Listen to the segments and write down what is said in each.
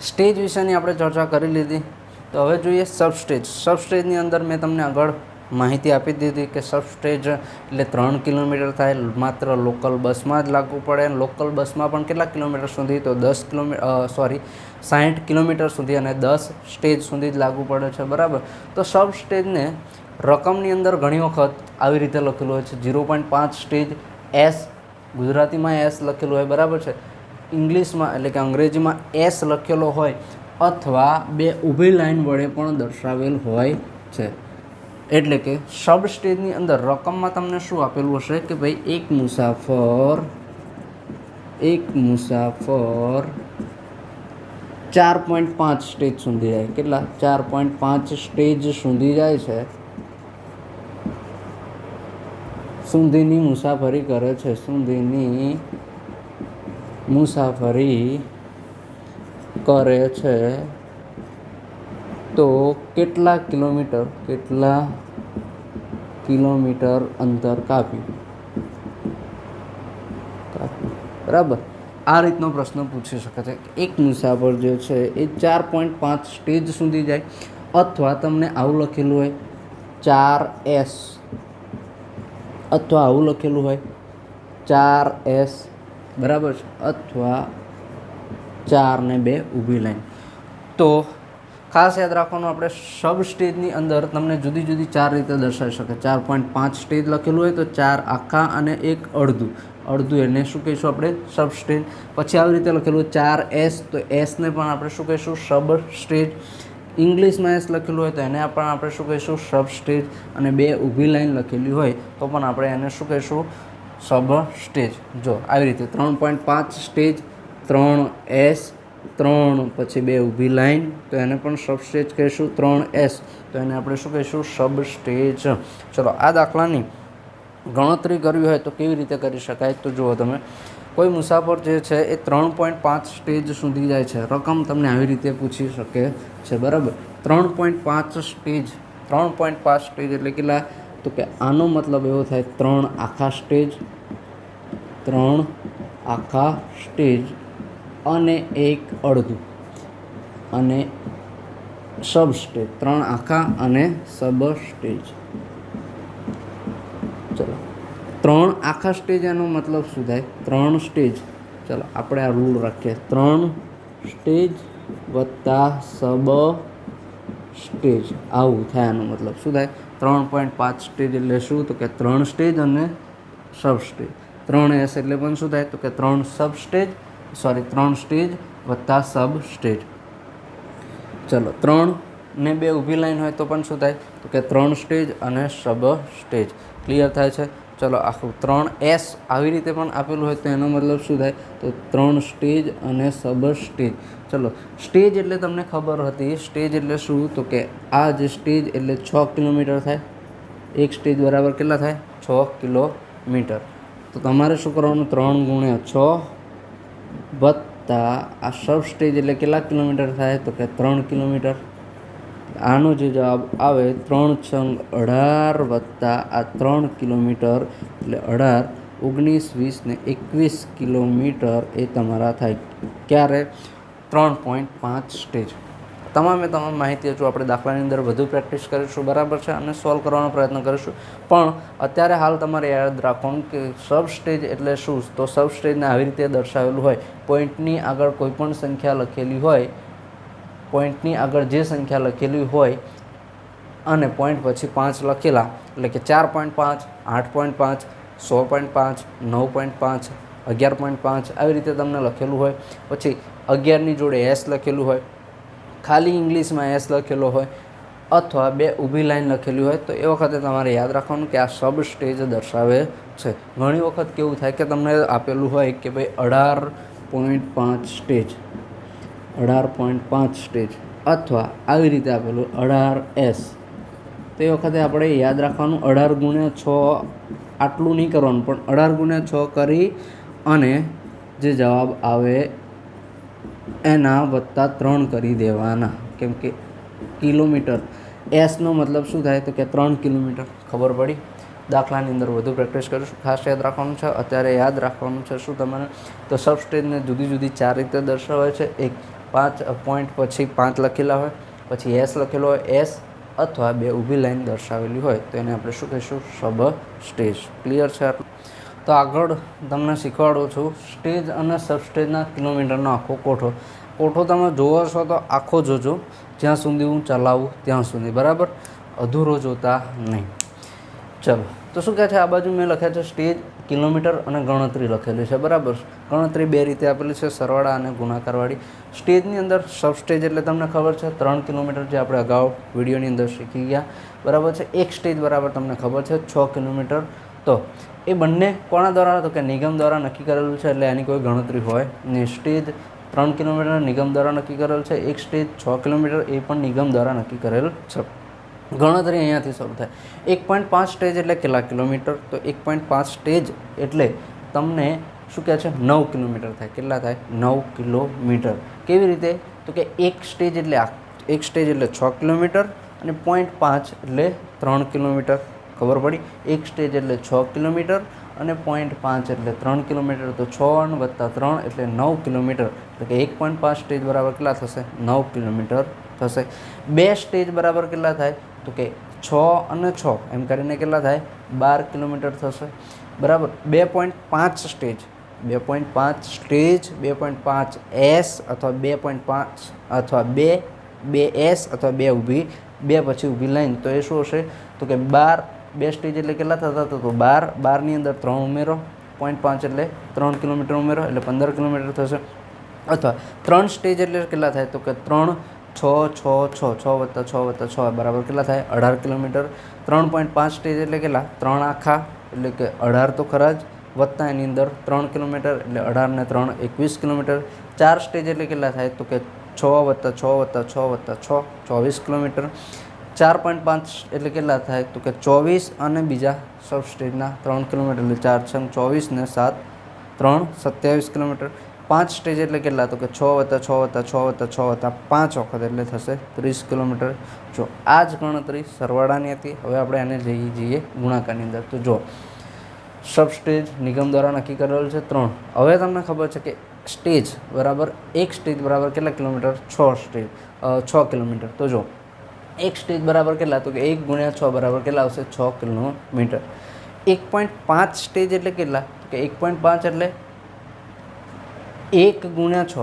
Stage વિશેની આપણે ચર્ચા કરી લીધી. તો હવે જોઈએ સબસ્ટેજ. સબસ્ટેજની અંદર મેં તમને આગળ માહિતી આપી દીધી કે સબસ્ટેજ એટલે ત્રણ કિલોમીટર થાય, માત્ર લોકલ બસમાં જ લાગુ પડે. લોકલ બસમાં પણ કેટલા કિલોમીટર સુધી? તો દસ કિલોમીટર સોરી સાઠ કિલોમીટર સુધી અને દસ સ્ટેજ સુધી જ લાગુ પડે છે, બરાબર? તો સબ સ્ટેજને રકમની અંદર ઘણી વખત આવી રીતે લખેલું હોય છે. ઝીરો પોઈન્ટ પાંચ સ્ટેજ એસ, ગુજરાતીમાં એસ લખેલું હોય, બરાબર છે? ઇંગ્લિશમાં એટલે કે અંગ્રેજીમાં એસ લખેલો હોય અથવા બે ઊભી લાઈન વડે પણ દર્શાવેલ હોય છે. એટલે કે સબ સ્ટેજની અંદર રકમમાં તમને શું આપેલું હશે કે ભાઈ એક મુસાફર એક મુસાફર ચાર પોઈન્ટ પાંચ સ્ટેજ સુધી જાય. કેટલા? ચાર પોઈન્ટ પાંચ સ્ટેજ સુધી જાય છે. સુધીની મુસાફરી કરે છે. સુધીની મુસાફરી કરે છે, તો કેટલા કિલોમીટર કેટલા કિલોમીટર અંતર કાપ્યું? બરાબર? આ રીતનો પ્રશ્ન પૂછી શકે છે. એક મુસાફર જે છે, એ ચાર પોઈન્ટ પાંચ સ્ટેજ સુધી જાય, અથવા તમને આવું લખેલું હોય, ચાર એસ, અથવા આવું લખેલું હોય, ચાર એસ બરાબર છે? અથવા ચાર ને બે ઊભી લાઈન. તો ખાસ યાદ રાખવાનું, આપણે સબ સ્ટેજની અંદર તમને જુદી જુદી ચાર રીતે દર્શાવી શકે. ચાર પોઈન્ટ પાંચ સ્ટેજ લખેલું હોય તો ચાર આખા અને એક અડધું. અડધું એને શું કહીશું આપણે? સબ સ્ટેજ પછી આવી રીતે લખેલું ચાર એસ, તો એસને પણ આપણે શું કહીશું? સબ સ્ટેજ ઇંગ્લિશમાં એસ લખેલું હોય તો એને પણ આપણે શું કહીશું? સબ સ્ટેજ અને બે ઊભી લાઈન લખેલી હોય તો પણ આપણે એને શું કહીશું? Sub stage. જો, આવી રીતે ત્રણ પોઈન્ટ પાંચ સ્ટેજ, ત્રણ એસ, ત્રણ પછી બે ઊભી લાઈન, તો એને પણ સબ સ્ટેજ કહીશું, ત્રણ એસ. તો એને આપણે શું કહીશું? Sub stage. ચલો, આ દાખલાની ગણતરી કરવી હોય તો કેવી રીતે કરી શકાય? તો જુઓ તમે, કોઈ મુસાફર જે છે એ ત્રણ પોઈન્ટ પાંચ સ્ટેજ સુધી જાય છે. રકમ તમને આવી રીતે પૂછી શકે છે, બરાબર? ત્રણ પોઈન્ટ પાંચ સ્ટેજ. ત્રણ પોઈન્ટ પાંચ સ્ટેજ એટલે કેટલા? તો કે આનો મતલબ એવો થાય, ત્રણ આખા સ્ટેજ. ત્રણ આખા સ્ટેજ અને એક અડધું. અને સબ સ્ટેજ ત્રણ આખા અને સબ સ્ટેજ ચલો. ત્રણ આખા સ્ટેજ એનો મતલબ શું થાય? ત્રણ સ્ટેજ. ચલો, આપણે આ રૂલ રાખીએ. ત્રણ સ્ટેજ વત્તા સબ સ્ટેજ આવું થાય એનો મતલબ. શું થાય? ત્રણ પોઈન્ટ પાંચ સ્ટેજ એટલે શું? તો કે ત્રણ સ્ટેજ અને સબ સ્ટેજ ત્રણ એસ એટલે પણ શું થાય તો કે ત્રણ સબ સ્ટેજ સોરી ત્રણ સ્ટેજ વત્તા સબ સ્ટેજ ચલો, ત્રણ ને બે ઊભી લાઈન હોય તો પણ શું થાય? તો કે ત્રણ સ્ટેજ અને સબ સ્ટેજ ક્લિયર થાય છે? ચલો, આખું ત્રણ એસ આવી રીતે પણ આપેલું હોય તો એનો મતલબ શું થાય? તો ત્રણ સ્ટેજ અને સબ સ્ટેજ ચલો સ્ટેજ એટલે તમને ખબર હતી. સ્ટેજ એટલે શું? તો કે આ જે સ્ટેજ એટલે છ કિલોમીટર થાય. એક સ્ટેજ બરાબર કેટલા થાય? છ કિલોમીટર. તો તમારે શું કરવાનું? ત્રણ ગુણ્યા છ વત્તા આ સબ સ્ટેજ એટલે કેટલા કિલોમીટર થાય? તો કે ત્રણ કિલોમીટર. આનો જે જવાબ આવે, ત્રણ છંગ અઢાર વત્તા આ ત્રણ કિલોમીટર, એટલે અઢાર ઓગણીસ વીસ ને એકવીસ કિલોમીટર એ તમારા થાય. ક્યારે? ત્રણ પોઈન્ટ પાંચ સ્ટેજ. તમામે તમામ માહિતી હજુ આપણે દાખલાની અંદર વધુ પ્રેક્ટિસ કરીશું, બરાબર છે? અને સોલ્વ કરવાનો પ્રયત્ન કરીશું. પણ અત્યારે હાલ તમારે યાદ રાખવાનું કે સબ સ્ટેજ એટલે શું? તો સબ સ્ટેજને આવી રીતે દર્શાવેલું હોય. પોઈન્ટની આગળ કોઈ પણ સંખ્યા લખેલી હોય પોઈન્ટની આગળ જે સંખ્યા લખેલી હોય, અને પોઈન્ટ પછી પાંચ લખેલા, એટલે કે ચાર પોઈન્ટ પાંચ, આઠ પોઈન્ટ પાંચ, સો પોઈન્ટ પાંચ, નવ પોઈન્ટ પાંચ, અગિયાર પોઈન્ટ પાંચ, આવી રીતે તમને લખેલું હોય. પછી અગિયારની જોડે એસ લખેલું હોય. ખાલી ઇંગ્લિશમાં એસ લખેલો હોય અથવા બે ઊભી લાઈન લખેલી હોય, તો એ વખતે તમારે યાદ રાખવાનું કે આ સબ સ્ટેજ દર્શાવે છે. ઘણી વખત કેવું થાય કે તમને આપેલું હોય કે ભાઈ અઢાર પોઈન્ટ પાંચ સ્ટેજ, અઢાર પોઈન્ટ પાંચ સ્ટેજ અથવા આવી રીતે આપેલું અઢાર એસ. તો વખતે આપણે યાદ રાખવાનું અઢાર ગુણ્યા છ આટલું નહીં કરવાનું, પણ અઢાર ગુણ્યા છ કરી અને જે જવાબ આવે એના વત્તા ત્રણ કરી દેવાના. કેમ કે કિલોમીટર. એસનો મતલબ શું થાય તો કે ત્રણ કિલોમીટર. ખબર પડી? દાખલાની અંદર વધુ પ્રેક્ટિસ કરીશું. ખાસ યાદ રાખવાનું છે. અત્યારે યાદ રાખવાનું છે શું તમારે? તો સબસ્ટેજને જુદી જુદી ચાર રીતે દર્શાવે છે. એક, પાંચ પોઈન્ટ પછી પાંચ લખેલા હોય. પછી એસ લખેલો હોય. એસ અથવા બે ઊભી લાઈન દર્શાવેલી હોય. તો એને આપણે શું કહીશું? સબ સ્ટેજ ક્લિયર છે? આટલું તો આગળ તમને શીખવાડું છું, સ્ટેજ અને સબસ્ટેજના કિલોમીટરનો આખો કોઠો. કોઠો તમે જોવો છો તો આખો જોજો. જ્યાં સુધી હું ચલાવું ત્યાં સુધી, બરાબર? અધૂરો જોતા નહીં. ચલો, તો શું કહે છે? આ બાજુ મેં લખ્યા છે સ્ટેજ, કિલોમીટર અને ગણતરી લખેલી છે, બરાબર? ગણતરી બે રીતે આપેલી છે, સરવાળા અને ગુણાકારવાળી. સ્ટેજની અંદર સબસ્ટેજ એટલે તમને ખબર છે, ત્રણ કિલોમીટર જે આપણે અગાઉ વિડીયોની અંદર શીખી ગયા. બરાબર છે? એક સ્ટેજ બરાબર તમને ખબર છે, છ કિલોમીટર. તો એ બંને કોના દ્વારા? તો કે નિગમ દ્વારા નક્કી કરેલું છે, એટલે એની કોઈ ગણતરી હોય ને સ્ટેજ ત્રણ કિલોમીટર નિગમ દ્વારા નક્કી કરેલ છે, એક સ્ટેજ છ કિલોમીટર, એ પણ નિગમ દ્વારા નક્કી કરેલ છે. ગણતરી અહીંયાથી શરૂ થાય. એક પોઈન્ટ પાંચ સ્ટેજ એટલે કેટલા કિલોમીટર? તો એક પોઈન્ટ પાંચ સ્ટેજ એટલે તમને શું કહે છે? નવ કિલોમીટર થાય. કેટલા થાય? નવ કિલોમીટર. કેવી રીતે? તો કે એક સ્ટેજ એટલે એક સ્ટેજ એટલે છ કિલોમીટર અને પોઈન્ટ પાંચ એટલે ત્રણ કિલોમીટર. ખબર પડી? એક સ્ટેજ એટલે છ કિલોમીટર અને પોઈન્ટ પાંચ એટલે ત્રણ કિલોમીટર. તો છ અને વત્તા ત્રણ એટલે નવ કિલોમીટર. એટલે કે એક પોઈન્ટ પાંચ સ્ટેજ બરાબર કેટલા થશે? નવ કિલોમીટર થશે. બે સ્ટેજ બરાબર કેટલા થાય? તો કે છ અને છ, એમ કરીને કેટલા થાય? બાર કિલોમીટર થશે. બરાબર? બે પોઈન્ટ પાંચ સ્ટેજ બે પોઈન્ટ પાંચ સ્ટેજ બે પોઈન્ટ પાંચ એસ અથવા બે પોઈન્ટ પાંચ અથવા બે બે એસ અથવા બે ઊભી, બે પછી ઊભી લાઈન. તો એ શું હશે? તો કે બાર બે સ્ટેજ એટલે કેટલા થતા તો બાર, બારની અંદર ત્રણ ઉમેરો પોઈન્ટ પાંચ એટલે ત્રણ કિલોમીટર ઉમેરો એટલે પંદર કિલોમીટર થશે. અથવા ત્રણ સ્ટેજ એટલે કેટલા થાય તો કે ત્રણ, છ છ છ છ વત્તા છ વત્તા છ બરાબર કેટલા થાય? અઢાર કિલોમીટર. ત્રણ પોઈન્ટ પાંચ સ્ટેજ એટલે કેટલા? ત્રણ આખા એટલે કે અઢાર તો ખરા જ. વત્તા એની અંદર ત્રણ કિલોમીટર એટલે અઢાર ને ત્રણ એકવીસ કિલોમીટર. ચાર સ્ટેજ એટલે કેટલા થાય તો કે છ વત્તા છ વત્તા છ વત્તા છ, ચોવીસ કિલોમીટર. ચાર પોઈન્ટ પાંચ એટલે કેટલા થાય? તો કે ચોવીસ અને બીજા સબ સ્ટેજના ત્રણ કિલોમીટર. એટલે ચાર છ ચોવીસ ને સાત, ત્રણ સત્યાવીસ કિલોમીટર. પાંચ સ્ટેજ એટલે કેટલા? તો કે છ વત્તા છ વત્તા છ વત્તા છ વત્તા પાંચ વખત એટલે થશે ત્રીસ કિલોમીટર. જો આ જ ગણતરી સરવાળાની હતી. હવે આપણે એને જઈએ જઈએ ગુણાકારની અંદર. તો જો સબ સ્ટેજ નિગમ દ્વારા નક્કી કરેલ છે ત્રણ. હવે તમને ખબર છે કે સ્ટેજ બરાબર એક સ્ટેજ બરાબર કેટલા કિલોમીટર? છ સ્ટેજ છ કિલોમીટર. તો જો એક સ્ટેજ બરાબર કેટલા તો કે એક ગુણ્યા છ બરાબર કેટલા આવશે? છ કિલોમીટર. એક પોઈન્ટ પાંચ સ્ટેજ એટલે કેટલા? કે એક પોઈન્ટ પાંચ એટલે એક ગુણ્યા છ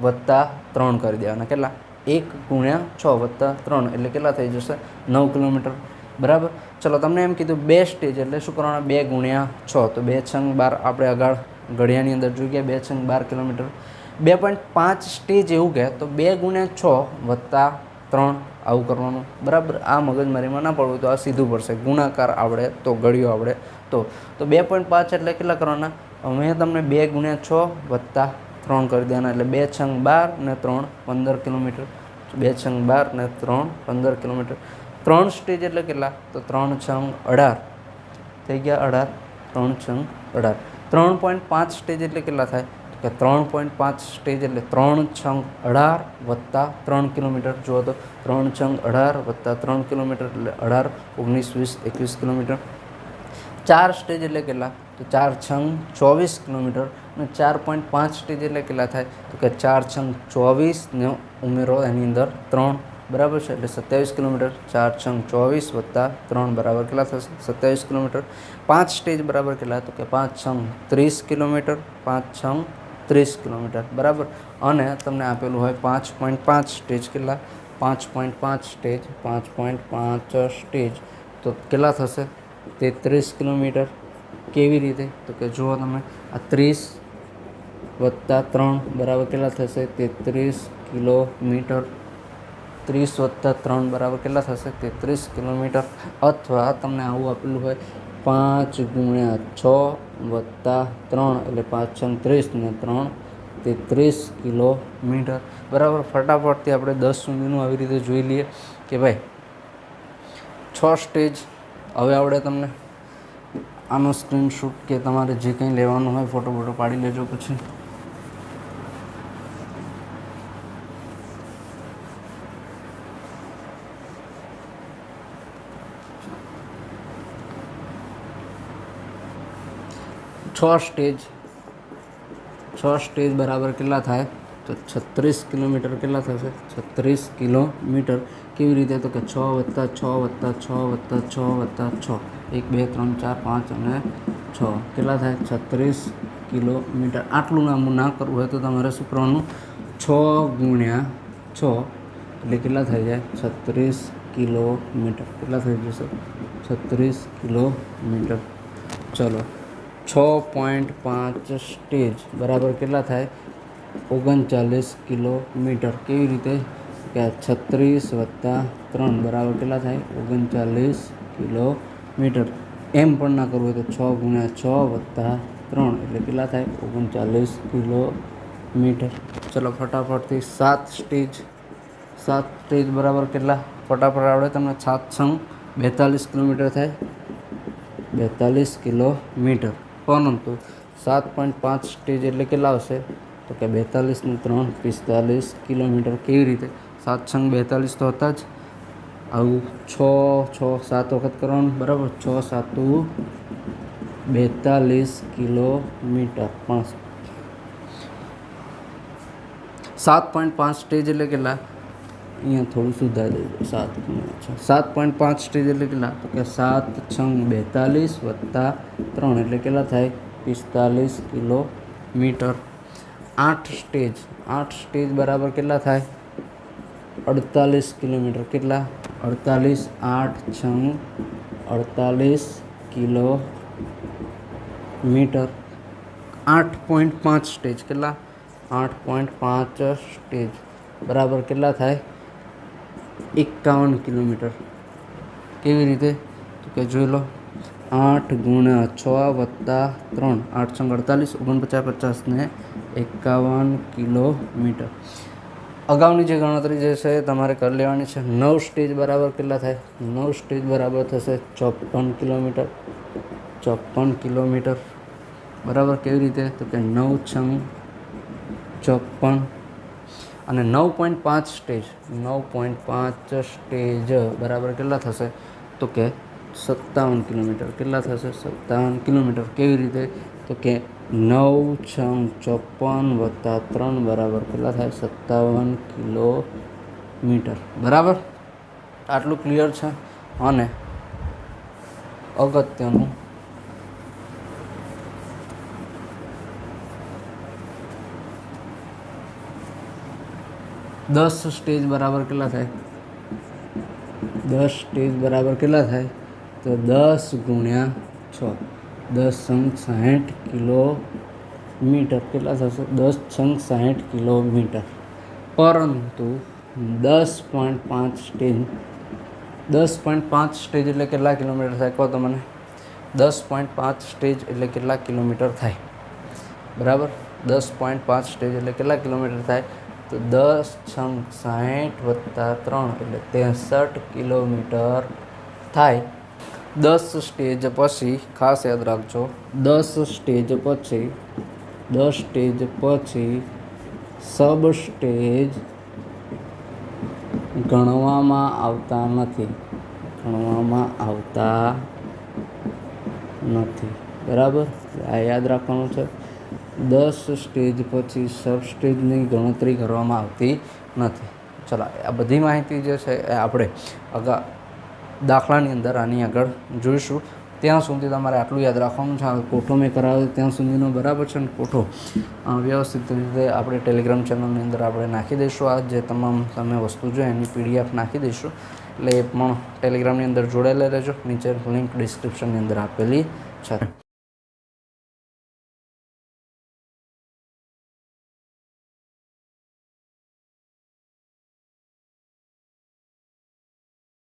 વત્તા ત્રણ કરી દેવાના કેટલા? એક ગુણ્યા છ વત્તા ત્રણ એટલે કેટલા થઈ જશે? નવ કિલોમીટર. બરાબર? ચલો, તમને એમ કીધું બે સ્ટેજ એટલે શું કરવાના? બે ગુણ્યા છ. તો બે છંગ બાર આપણે આગળ ઘડિયાની અંદર જોઈ ગયા, બે છંગ બાર કિલોમીટર. બે પોઈન્ટ પાંચ સ્ટેજ એવું કહે તો બે ગુણ્યા છ વત્તા ત્રણ આવું કરવાનું. બરાબર? આ મગજમારીમાં ના પડવું તો આ સીધું પડશે. ગુણાકાર આવડે તો ગળ્યો આવડે તો. તો બે પોઈન્ટ પાંચ એટલે કેટલા કરવાના? મેં તમને બે ગુણ્યા છ વત્તા ત્રણ કરી દેવાના. એટલે બે છંગ બાર ને ત્રણ પંદર કિલોમીટર. બે છંગ બાર ને ત્રણ પંદર કિલોમીટર. ત્રણ સ્ટેજ એટલે કેટલા? તો ત્રણ છંગ અઢાર. થઈ ગયા અઢાર. ત્રણ છંગ અઢાર. ત્રણ પોઈન્ટ પાંચ સ્ટેજ એટલે કેટલા થાય? કે ત્રણ પોઈન્ટ પાંચ સ્ટેજ એટલે ત્રણ છંગ અઢાર વત્તા ત્રણ કિલોમીટર. જુઓ તો ત્રણ છંગ અઢાર વત્તા ત્રણ કિલોમીટર એટલે અઢાર ઓગણીસ, વીસ, એકવીસ કિલોમીટર. ચાર સ્ટેજ એટલે કેટલા? તો ચાર છંગ ચોવીસ કિલોમીટર અને ચાર પોઈન્ટ પાંચ સ્ટેજ એટલે કેટલા થાય? તો કે ચાર છંગ ચોવીસ ને ઉમેરો એની અંદર ત્રણ. બરાબર છે? એટલે સત્યાવીસ કિલોમીટર. ચાર છંગ ચોવીસ વત્તા ત્રણ બરાબર કેટલા થશે? સત્યાવીસ કિલોમીટર. પાંચ સ્ટેજ બરાબર કેટલા? તો કે પાંચ છંગ ત્રીસ કિલોમીટર. પાંચ છંગ ત્રીસ કિલોમીટર, બરાબર? અને તમને આપેલું હોય પાંચ પોઈન્ટ પાંચ સ્ટેજ કેટલા? પાંચ પોઈન્ટ પાંચ સ્ટેજ, પાંચ પોઈન્ટ પાંચ સ્ટેજ. તો કેટલા થશે? તેત્રીસ કિલોમીટર. કેવી રીતે? તો કે જુઓ તમે, આ ત્રીસ વત્તા ત્રણ બરાબર કેટલા થશે? તેત્રીસ કિલોમીટર. ત્રીસ વત્તા ત્રણ બરાબર કેટલા થશે? તેત્રીસ કિલોમીટર અથવા તમને આવું આપેલું હોય પાંચ ગુણ્યા છ વત્તા ત્રણ એટલે પાંચ છ ત્રીસ ને ત્રણ તેત્રીસ કિલોમીટર. બરાબર, ફટાફટથી આપણે દસ સુધીનું આવી રીતે જોઈ લઈએ કે ભાઈ, છ સ્ટેજ. હવે આવડે તમને આનો સ્ક્રીનશોટ કે તમારે જે કંઈ લેવાનું હોય ફોટો ફોટો પાડી લેજો પછી. છ સ્ટેજ છ સ્ટેજ બરાબર કેટલા થાય? તો છત્રીસ કિલોમીટર કેટલા થશે? છત્રીસ કિલોમીટર. કેવી રીતે? તો કે છ વત્તા છ વત્તા છ વત્તા છ વત્તા છ. એક, બે, ત્રણ, ચાર, પાંચ અને છ. કેટલા થાય? છત્રીસ કિલોમીટર. આટલું લાંબુ ના કરવું હોય તો તમારે શું કરવાનું? છ ગુણ્યા છ. એટલે કેટલા થઈ જાય? છત્રીસ કિલોમીટર. કેટલા થઈ જશે? છત્રીસ કિલોમીટર. ચલો. છ પોઈન્ટ પાંચ સ્ટેજ બરાબર કેટલા થાય? ઓગણચાલીસ કિલોમીટર. કેવી રીતે? કે છત્રીસ વત્તા ત્રણ બરાબર કેટલા થાય? ઓગણચાલીસ કિલોમીટર. એમ પણ ના કરવું હોય તો છ ગુણ્યા છ વત્તા ત્રણ એટલે કેટલા થાય? ઓગણચાલીસ કિલોમીટર. ચલો ફટાફટથી સાત સ્ટેજ. સાત સ્ટેજ બરાબર કેટલા? ફટાફટ આવડે તમને સાત છંગ. બેતાલીસ કિલોમીટર થાય. બેતાલીસ કિલોમીટર. પરંતુ સાત પોઈન્ટ પાંચ સ્ટેજ એટલે કેટલા આવશે તો કે બેતાલીસને ત્રણ, પિસ્તાલીસ કિલોમીટર કેવી રીતે? સાત છંગ બેતાલીસ તો હતા જ. આવું છ છ, સાત વખત કરવાનું, બરાબર? છ, સાતુ બેતાલીસ કિલોમીટર. પણ સાત પોઈન્ટ પાંચ સ્ટેજ એટલે કેટલા? અહીંયા થોડું સુધારી દેજો સાત ગુણ્યા છ સાત પોઈન્ટ પાંચ સ્ટેજ એટલે કેટલા? તો કે સાત છંગ બેતાલીસ વત્તા ત્રણ એટલે કેટલા થાય? પિસ્તાલીસ કિલોમીટર. આઠ સ્ટેજ. આઠ સ્ટેજ બરાબર કેટલા થાય? અડતાલીસ કિલોમીટર. કેટલા? અડતાલીસ આઠ છંગ અડતાલીસ કિલોમીટર. આઠ પોઈન્ટ પાંચ સ્ટેજ. કેટલા? આઠ પોઈન્ટ પાંચ સ્ટેજ. બરાબર કેટલા થાય? એકાવન કિલોમીટર. કેવી રીતે? તો કે જોઈ લો. આઠ ગુણ્યા છ વત્તા ત્રણ, આઠ છંગ અડતાલીસ, ઓગણપચાસ પચાસને એકાવન કિલોમીટર. અગાઉની જે ગણતરી જે છે તમારે કરી લેવાની છે. નવ સ્ટેજ બરાબર કેટલા થાય? નવ સ્ટેજ બરાબર થશે ચોપન કિલોમીટર. ચોપન કિલોમીટર. બરાબર કેવી રીતે? તો કે નવ છંગ ચોપન અને નવ પોઈન્ટ પાંચ સ્ટેજ, નવ પોઈન્ટ પાંચ સ્ટેજ, બરાબર કેટલા થશે? તો કે સત્તાવન કિલોમીટર. કેટલા થશે? સત્તાવન કિલોમીટર. કેવી રીતે? તો કે નવ છ ચોપન વત્તા ત્રણ બરાબર કેટલા થાય? સત્તાવન કિલોમીટર. બરાબર? આટલું ક્લિયર છે? અને અગત્યનું દસ સ્ટેજ બરાબર કેટલા થાય? દસ સ્ટેજ બરાબર કેટલા થાય? તો દસ ગુણ્યા છ. દસ સંગ સાહીઠ કિલોમીટર કેટલા થશે? દસ સંગ સાહીઠ કિલોમીટર. પરંતુ દસ પોઈન્ટ પાંચ સ્ટેજ, દસ પોઈન્ટ પાંચ સ્ટેજ એટલે કેટલા કિલોમીટર થાય? કહો તો મને. દસ પોઈન્ટ પાંચ સ્ટેજ એટલે કેટલા કિલોમીટર થાય? બરાબર? દસ પોઈન્ટ પાંચ સ્ટેજ એટલે કેટલા કિલોમીટર થાય? તો દસ છંગ સાહીઠ વત્તા ત્રણ એટલે ત્રેસઠ કિલોમીટર થાય. દસ સ્ટેજ પછી, ખાસ યાદ રાખજો, દસ સ્ટેજ પછી, દસ સ્ટેજ પછી સબ સ્ટેજ ગણવામાં આવતા નથી. ગણવામાં આવતા નથી. બરાબર? આ યાદ રાખવાનું છે? દસ સ્ટેજ પછી સબ સ્ટેજની ગણતરી કરવામાં આવતી નથી. ચલો, આ બધી માહિતી જે છે એ આપણે અગા દાખલાની અંદર આની આગળ જોઈશું. ત્યાં સુધી તમારે આટલું યાદ રાખવાનું છે. કોઠો મેં કરાવ્યો ત્યાં સુધીનો બરાબર છે ને કોઠો? વ્યવસ્થિત રીતે આપણે ટેલિગ્રામ ચેનલની અંદર આપણે નાખી દઈશું. આ જે તમામ તમે વસ્તુ જો એની પીડીએફ નાખી દઈશું. એટલે એ પણ ટેલિગ્રામની અંદર જોડાયેલા રહેજો. નીચે લિંક ડિસ્ક્રિપ્શનની અંદર આપેલી છે.